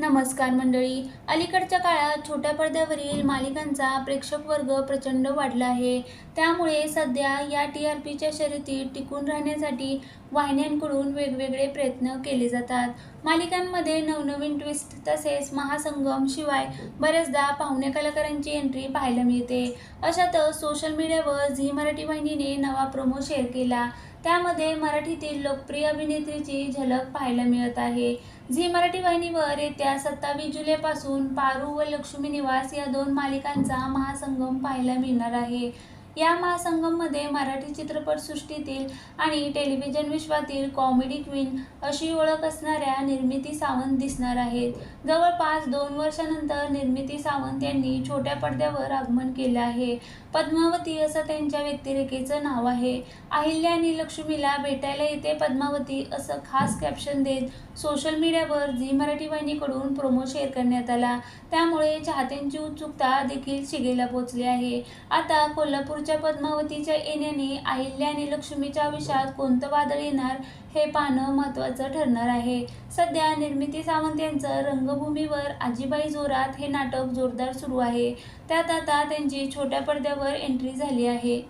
नमस्कार मंडळी. अलीकडच्या काळात छोट्या पडद्यावरील मालिकांचा प्रेक्षक वर्ग प्रचंड वाढला आहे. त्यामुळे सध्या या टी आर पीच्या शर्यतीत टिकून राहण्यासाठी वाहिन्यांकडून वेगवेगळे प्रयत्न केले जातात. मालिकांमध्ये नवनवीन ट्विस्ट तसेच महासंगम शिवाय बऱ्याचदा पाहुण्या कलाकारांची एंट्री पाहायला मिळते. अशातच सोशल मीडियावर झी मराठी वाहिनीने नवा प्रोमो शेअर केला. त्यामध्ये मराठीतील लोकप्रिय अभिनेत्रीची झलक पाहायला मिळत आहे. झी मराठी वाहिनीवर येत्या सत्तावीस जुलैपासून पारू व लक्ष्मी निवास या दोन मालिकांचा महासंगम पाहायला मिळणार आहे. या महासंगममध्ये मराठी चित्रपटसृष्टीतील आणि टेलिव्हिजन विश्वातील कॉमेडी क्वीन अशी ओळख असणाऱ्या निर्मिती सावंत दिसणार आहेत. जवळपास दोन वर्षानंतर निर्मिती सावंत यांनी छोट्या पडद्यावर आगमन केलं आहे. पद्मावती असं त्यांच्या व्यक्तिरेखेचं नाव आहे. अहिल्या आणि लक्ष्मीला भेटायला येते पद्मावती असं खास कॅप्शन देत सोशल मीडियावर झी मराठी वाहिनीकडून प्रोमो शेअर करण्यात आला. त्यामुळे चाहत्यांची उत्सुकता देखील शिगेला पोचली आहे. आता कोल्हापूर नागपूरच्या पद्मावतीच्या येण्याने अहिल्या आणि लक्ष्मीच्या आयुष्यात कोणतं वादळ येणार हे पाहणं महत्त्वाचं ठरणार आहे. सध्या निर्मिती सावंत यांचं रंगभूमीवर आजीबाई जोरात हे नाटक जोरदार सुरू आहे. त्यात आता त्यांची छोट्या पडद्यावर एंट्री झाली आहे.